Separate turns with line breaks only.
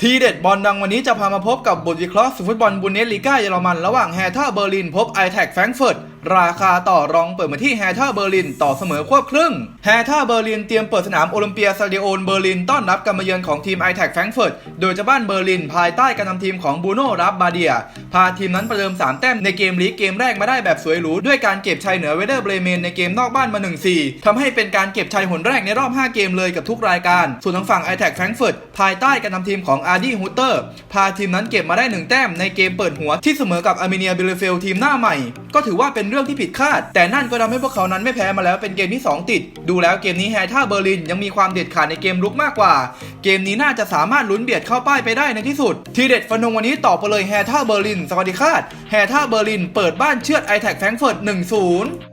ทีเด็ดบอลดังวันนี้จะพามาพบกับบทวิเคราะห์สฟุตบอลบุนเดสลีกาเยอรมัน ระหว่างแฮท่าเบอร์ลิน พบไอแท็กแฟรงเฟิร์ตราคาต่อรองเปิดมาที่แฮท่าเบอร์ลินต่อเสมอควบครึ่งแฮท่าเบอร์ลินเตรียมเปิดสนามโอลิมเปียซาดิโอนเบอร์ลินต้อนรับการมาเยือนของทีมไอแท็กแฟรงเฟิร์ตโดยเจะบ้านเบอร์ลินภายใต้การนำทีมของบูโน่รับบาเดีย พาทีมนั้นประเดิม 3 แต้มในเกมลีกเกมแรกมาได้แบบสวยหรูด้วยการเก็บชัยเหนือเวเดอร์เบรเมนในเกมนอกบ้านมา 1-4ทำให้เป็นการเก็บชัยหนแรกในรอบ 5 เกมเลยกับทุกรายการ ส่วนทางฝั่ง i t แท k แฟรงเฟิร์ตภายใต้การนำทีมของอาร์ดี้ฮูเตอร์พาทีมนั้นเก็บมาได้ 1 แต้มในเกมเปิดหัวที่เสมอกับอาร์เมเนียบิลเฟลทีมหน้าใหม่ ก็ถือว่าเป็นเรื่องที่ผิดคาด แต่นั่นก็ทำให้พวกเขานั้นไม่แพ้มาแล้วเป็นเกมที่ 2 ติด ดูแล้วเกมนี้แฮท่าเบอร์ลินยังมีความเด็ดขาดในเกมลุกมากกว่า เกมนี้น่าจะสามารถลุ้นเบียดเข้าป้ายไปได้ในที่สุด ทีเด็ดฟันธงวันนี้ต่อไปเลยแฮท่าเบอร์ลินสวัสดีคาดแฮท่าเบอร์ลินเปิดบ้านเชือดไอแท็กแฟรงเฟิร์ต1-0